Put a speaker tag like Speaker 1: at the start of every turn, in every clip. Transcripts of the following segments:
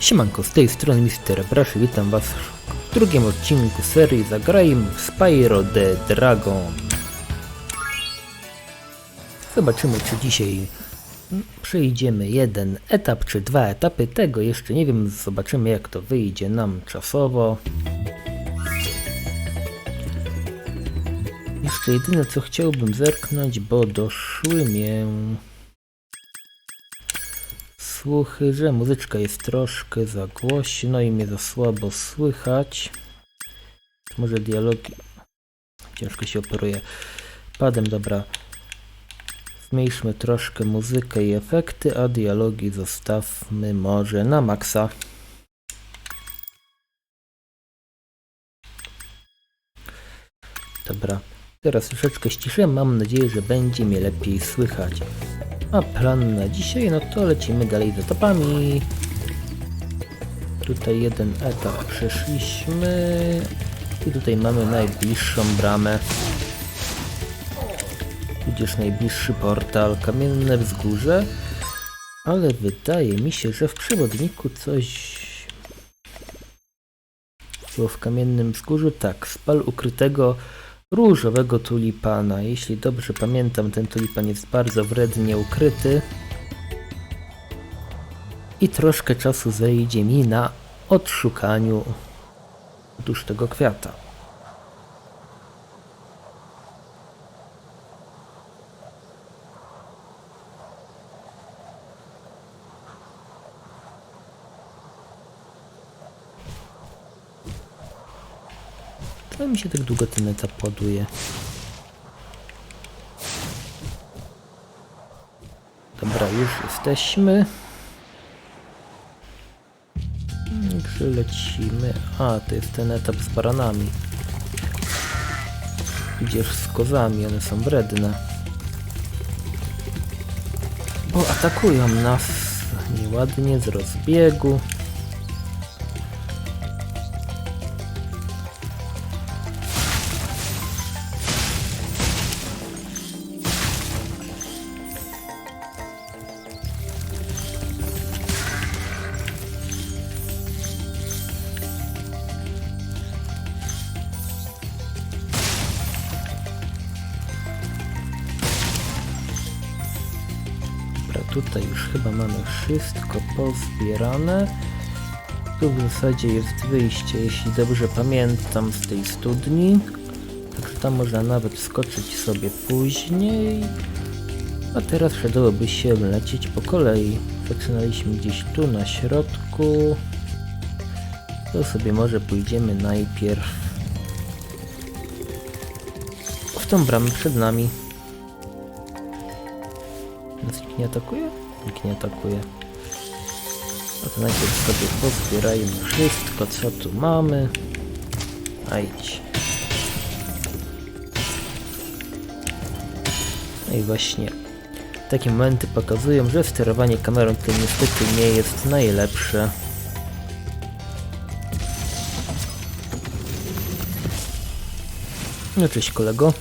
Speaker 1: Siemanko, z tej strony Mr. Brash, witam was w drugim odcinku serii Zagrajmy w Spyro the Dragon. Zobaczymy, czy dzisiaj przejdziemy jeden etap, czy dwa etapy. Tego jeszcze nie wiem, zobaczymy jak to wyjdzie nam czasowo. Jeszcze jedyne co chciałbym zerknąć, bo doszły mnie słuchy, że muzyczka jest troszkę za głośno i mnie za słabo słychać. Może dialogi... Ciężko się operuje padem, dobra. Zmniejszmy troszkę muzykę i efekty, a dialogi zostawmy może na maksa. Dobra, teraz troszeczkę ściszyłem, mam nadzieję, że będzie mnie lepiej słychać. A plan na dzisiaj, no to lecimy dalej z etapami. Tutaj jeden etap przeszliśmy. I tutaj mamy najbliższą bramę. Tudzież najbliższy portal, kamienne wzgórze. Ale wydaje mi się, że w przewodniku coś było w kamiennym wzgórzu. Tak, spal ukrytego różowego tulipana. Jeśli dobrze pamiętam, ten tulipan jest bardzo wrednie ukryty. I troszkę czasu zejdzie mi na odszukaniu dusz tego kwiata. To mi się tak długo ten etap ładuje. Dobra, już jesteśmy. Także lecimy. A, to jest ten etap z baranami. Idziesz z kozami, one są wredne. Bo atakują nas nieładnie z rozbiegu. Tutaj już chyba mamy wszystko pozbierane. Tu w zasadzie jest wyjście, jeśli dobrze pamiętam, z tej studni. Także tam można nawet skoczyć sobie później. A teraz przydałoby się lecieć po kolei. Zaczynaliśmy gdzieś tu na środku. To sobie może pójdziemy najpierw w tą bramę przed nami. Nas nikt nie atakuje? Nikt nie atakuje. No to najpierw sobie pozbierajmy wszystko, co tu mamy. A idź. No i właśnie takie momenty pokazują, że sterowanie kamerą to niestety nie jest najlepsze. No cześć kolego.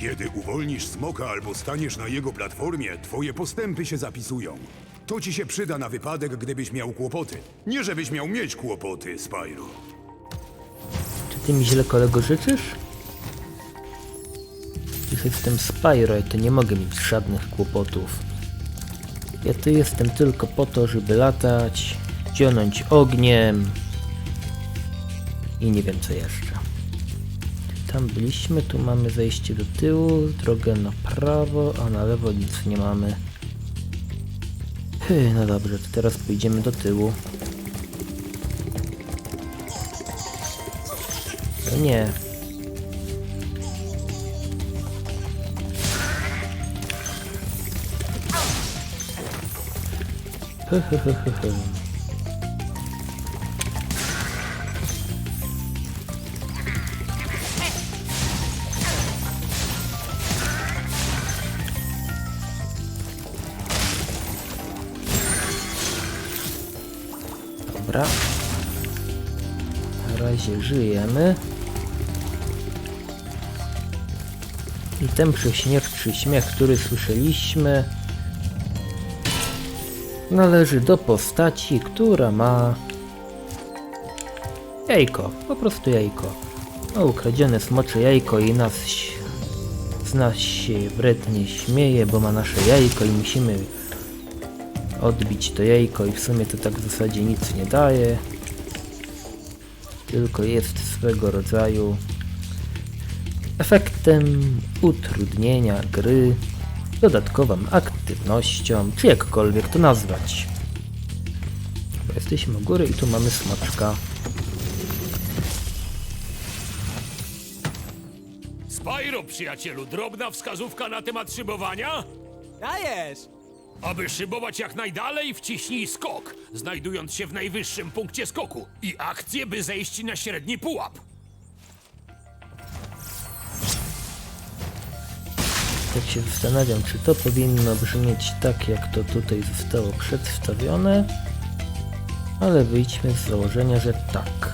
Speaker 2: Kiedy uwolnisz smoka albo staniesz na jego platformie, twoje postępy się zapisują. To ci się przyda na wypadek, gdybyś miał kłopoty. Nie żebyś miał mieć kłopoty, Spyro.
Speaker 1: Czy ty mi źle kolego życzysz? Już jestem Spyro i to nie mogę mieć żadnych kłopotów. Ja tu jestem tylko po to, żeby latać, dzionąć ogniem i nie wiem co jeszcze. Tam byliśmy, tu mamy zejście do tyłu, drogę na prawo, a na lewo nic nie mamy. Hy, no dobrze, to teraz pójdziemy do tyłu. No nie. Hy. Dobra. Na razie żyjemy. I ten prześmiewczy śmiech, który słyszeliśmy, należy do postaci, która ma jajko, po prostu jajko. O, ukradzione smocze jajko i nas, z nas się wrednie śmieje, bo ma nasze jajko i musimy odbić to jajko i w sumie to tak w zasadzie nic nie daje. Tylko jest swego rodzaju efektem utrudnienia gry, dodatkową aktywnością, czy jakkolwiek to nazwać. Bo jesteśmy u góry i tu mamy smoczka.
Speaker 3: Spyro, przyjacielu, drobna wskazówka na temat szybowania?
Speaker 4: Dajesz!
Speaker 3: Aby szybować jak najdalej, wciśnij skok, znajdując się w najwyższym punkcie skoku i akcję, by zejść na średni pułap.
Speaker 1: Tak się zastanawiam, czy to powinno brzmieć tak, jak to tutaj zostało przedstawione, ale wyjdźmy z założenia, że tak.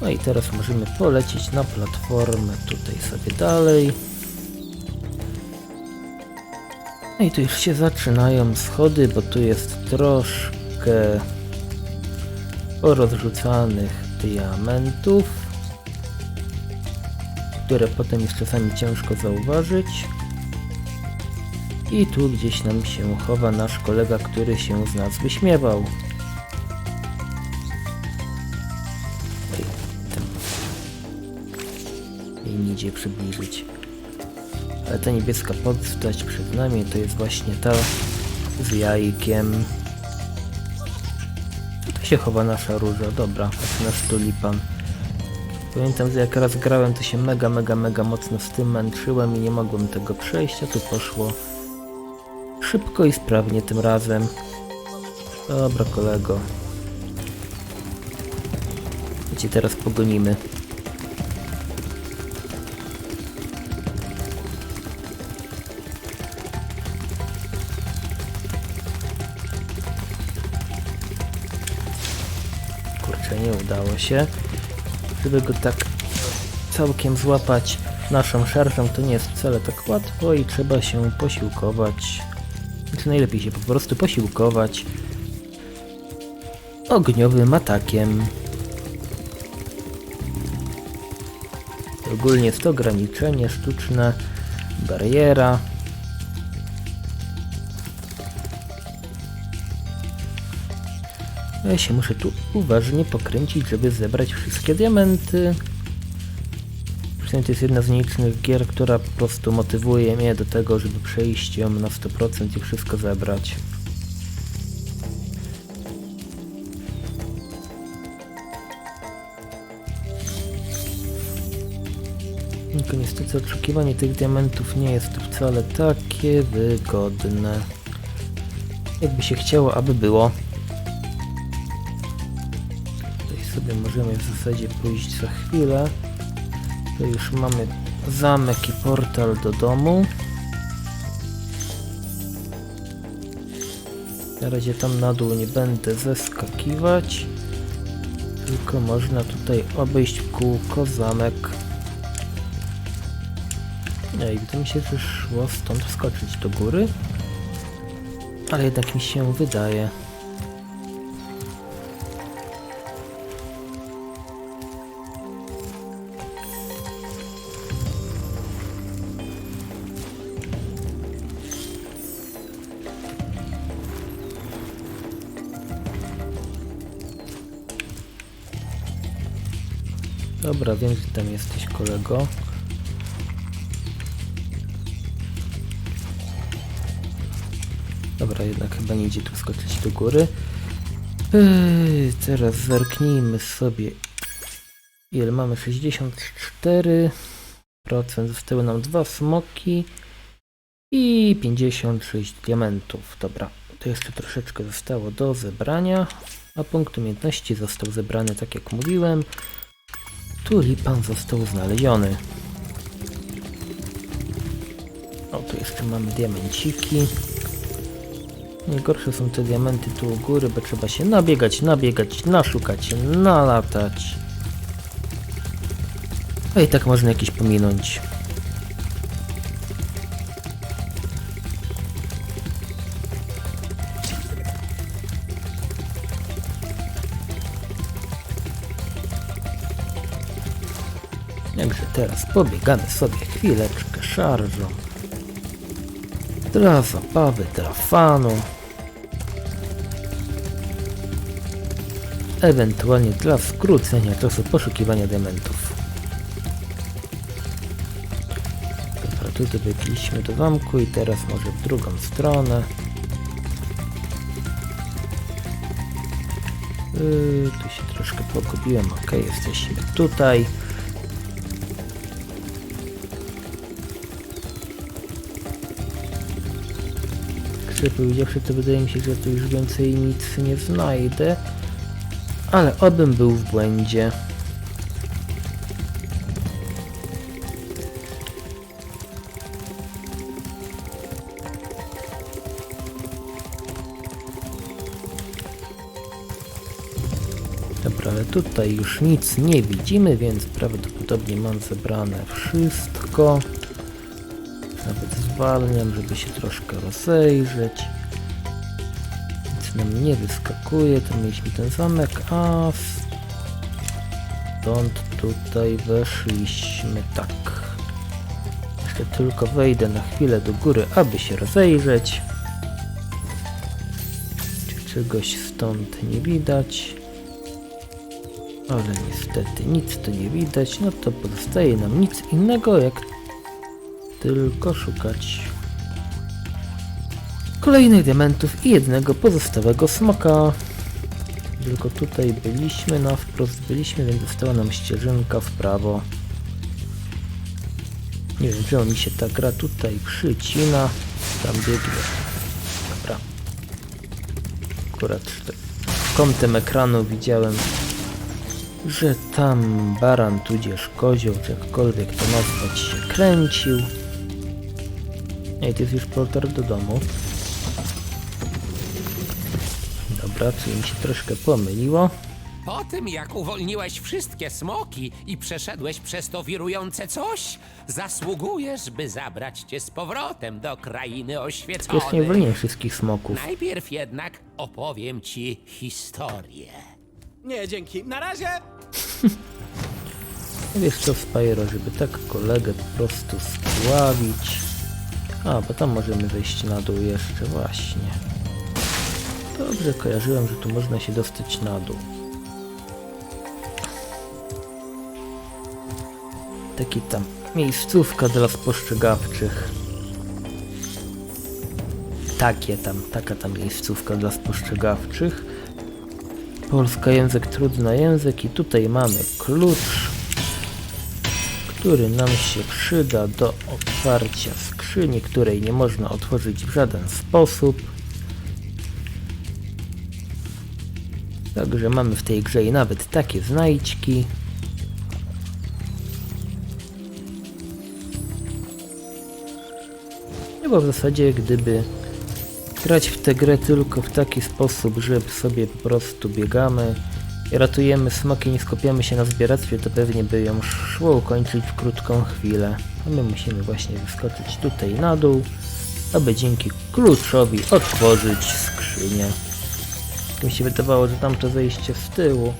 Speaker 1: No i teraz możemy polecieć na platformę tutaj sobie dalej. No i tu już się zaczynają schody, bo tu jest troszkę porozrzucanych diamentów, które potem jest czasami ciężko zauważyć. I tu gdzieś nam się chowa nasz kolega, który się z nas wyśmiewał. I nie idzie przybliżyć. Ale ta niebieska postać przed nami to jest właśnie ta z jajkiem. Tu się chowa nasza róża, dobra, jest nasz tulipan. Pamiętam, że jak raz grałem, to się mega, mega, mega mocno z tym męczyłem i nie mogłem tego przejść, a tu poszło szybko i sprawnie tym razem. Dobra, kolego. My cię teraz pogonimy. Udało się. Żeby go tak całkiem złapać naszą szarżą, to nie jest wcale tak łatwo i trzeba się posiłkować. Znaczy najlepiej się po prostu posiłkować ogniowym atakiem. Ogólnie jest to ograniczenie sztuczne, bariera. Ja się muszę tu uważnie pokręcić, żeby zebrać wszystkie diamenty. Przynajmniej to jest jedna z nielicznych gier, która po prostu motywuje mnie do tego, żeby przejść ją na 100% i wszystko zebrać. Tylko niestety oczekiwanie tych diamentów nie jest wcale takie wygodne. Jakby się chciało, aby było. Możemy w zasadzie pójść za chwilę. To już mamy zamek i portal do domu. Na razie tam na dół nie będę zeskakiwać. Tylko można tutaj obejść kółko zamek. No i wydaje mi się, że szło stąd wskoczyć do góry. Ale jednak mi się wydaje. Dobra, wiem, że tam jesteś kolego. Dobra, jednak chyba nie idzie tu skoczyć do góry. Teraz zerknijmy sobie. Ile mamy? 64%. Zostały nam dwa smoki i 56 diamentów. Dobra, to jeszcze troszeczkę zostało do zebrania. A punkt umiejętności został zebrany tak jak mówiłem. Tulipan został znaleziony. O, tu jeszcze mamy diamenciki. Najgorsze są te diamenty tu u góry, bo trzeba się nabiegać, nabiegać, naszukać, nalatać. A i tak można jakieś pominąć. Teraz pobiegamy sobie chwileczkę szarżą. Dla zabawy, dla fanu. Ewentualnie dla skrócenia czasu poszukiwania diamentów. Dobra, tu dobiegliśmy do zamku i teraz może w drugą stronę. Yy, tu się troszkę pogubiłem, ok, jesteśmy tutaj. Szczerze powiedziawszy, to wydaje mi się, że tu już więcej nic nie znajdę. Ale obym był w błędzie. Dobra, ale tutaj już nic nie widzimy, więc prawdopodobnie mam zebrane wszystko. Zwalniam, żeby się troszkę rozejrzeć. Nic nam nie wyskakuje, to mieliśmy ten zamek, a stąd tutaj weszliśmy tak. Jeszcze tylko wejdę na chwilę do góry, aby się rozejrzeć. Czy czegoś stąd nie widać? Ale niestety nic tu nie widać, no to pozostaje nam nic innego jak tylko szukać kolejnych diamentów i jednego pozostałego smoka. Tylko tutaj byliśmy, na wprost byliśmy, więc została nam ścieżynka w prawo. Nie wiem, czemu mi się ta gra tutaj przycina. Tam biegnie. Dobra. Akurat kątem ekranu widziałem, że tam baran tudzież kozioł, czy jakkolwiek to nazwać się kręcił. Ej, to jest już portal do domu. Dobra, czyli mi się troszkę pomyliło.
Speaker 4: Po tym, jak uwolniłeś wszystkie smoki i przeszedłeś przez to wirujące coś, zasługujesz, by zabrać cię z powrotem do krainy
Speaker 1: Jeszcze nie
Speaker 4: oświeconej.
Speaker 1: uwolniłem wszystkich smoków.
Speaker 4: Najpierw jednak opowiem ci historię.
Speaker 5: Nie, dzięki. Na razie!
Speaker 1: Wiesz co, Spyro, żeby tak kolegę po prostu spławić. A, bo tam możemy wejść na dół jeszcze, właśnie. Dobrze kojarzyłem, że tu można się dostać na dół. Taki tam miejscówka dla spostrzegawczych. Takie tam, taka tam miejscówka dla spostrzegawczych. Polska język, trudny język i tutaj mamy klucz, który nam się przyda do otwarcia skrzyni, której nie można otworzyć w żaden sposób. Także mamy w tej grze i nawet takie znajdźki. No bo w zasadzie gdyby grać w tę grę tylko w taki sposób, że sobie po prostu biegamy ratujemy smoki, nie skupiamy się na zbieractwie, to pewnie by ją szło ukończyć w krótką chwilę. A my musimy właśnie wyskoczyć tutaj na dół, aby dzięki kluczowi otworzyć skrzynię. Mi się wydawało, że tamto zejście z tyłu,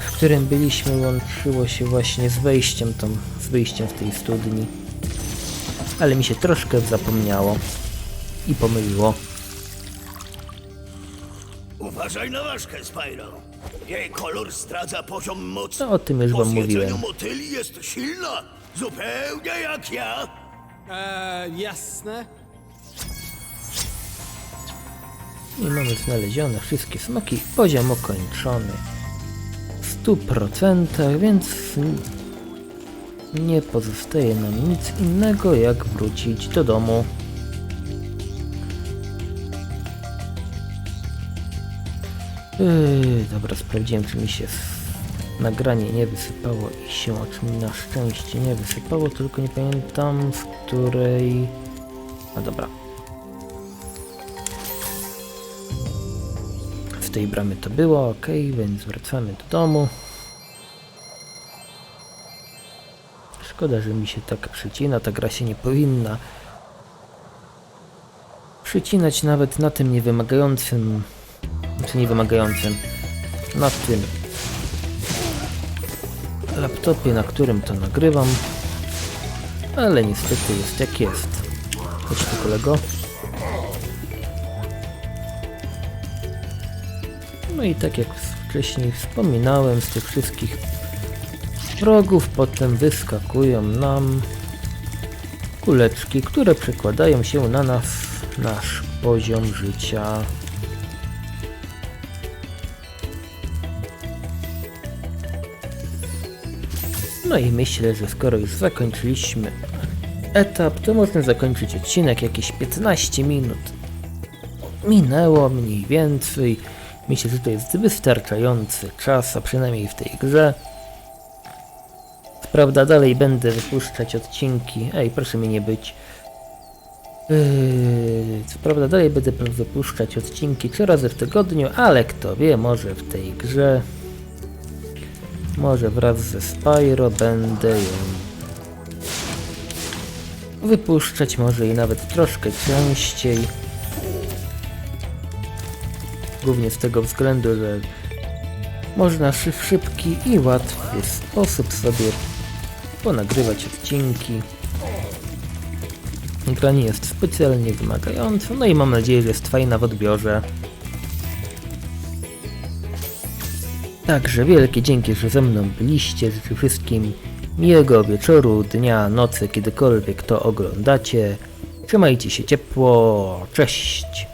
Speaker 1: w którym byliśmy, łączyło się właśnie z wejściem tam, z wyjściem z tej studni. Ale mi się troszkę zapomniało i pomyliło.
Speaker 6: Uważaj na ważkę, Spyro. Jej kolor zdradza poziom mocy.
Speaker 1: No, o tym już
Speaker 6: po
Speaker 1: wam
Speaker 6: zjedzeniu
Speaker 1: mówiłem.
Speaker 6: motyli jest silna, zupełnie jak ja.
Speaker 5: Eee, jasne.
Speaker 1: I mamy znalezione wszystkie smoki, poziom ukończony w 100%, więc n- nie pozostaje nam nic innego jak wrócić do domu. Dobra, sprawdziłem czy mi się nagranie nie wysypało i się oczy na szczęście nie wysypało, tylko nie pamiętam z której... A dobra, w tej bramie to było, ok, więc wracamy do domu. Szkoda, że mi się tak przycina, ta gra się nie powinna przycinać nawet na tym niewymagającym, znaczy niewymagającym, na tym laptopie, na którym to nagrywam. Ale niestety jest jak jest. Chodź tu kolego. No i tak jak wcześniej wspominałem, z tych wszystkich wrogów potem wyskakują nam kuleczki, które przekładają się na nas, nasz poziom życia. No i myślę, że skoro już zakończyliśmy etap, to można zakończyć odcinek jakieś 15 minut. Minęło mniej więcej. Myślę, że to jest wystarczający czas, a przynajmniej w tej grze. Prawda, dalej będę wypuszczać odcinki. Ej, proszę mi nie być. Yy, co prawda, dalej będę wypuszczać odcinki trzy razy w tygodniu, ale kto wie, może w tej grze. Może wraz ze Spyro będę ją wypuszczać, może i nawet troszkę częściej. Głównie z tego względu, że można w szybki i łatwy sposób sobie ponagrywać odcinki. Gra nie jest specjalnie wymagająca, no i mam nadzieję, że jest fajna w odbiorze. Także wielkie dzięki, że ze mną byliście. Życzę wszystkim miłego wieczoru, dnia, nocy, kiedykolwiek to oglądacie. Trzymajcie się ciepło. Cześć!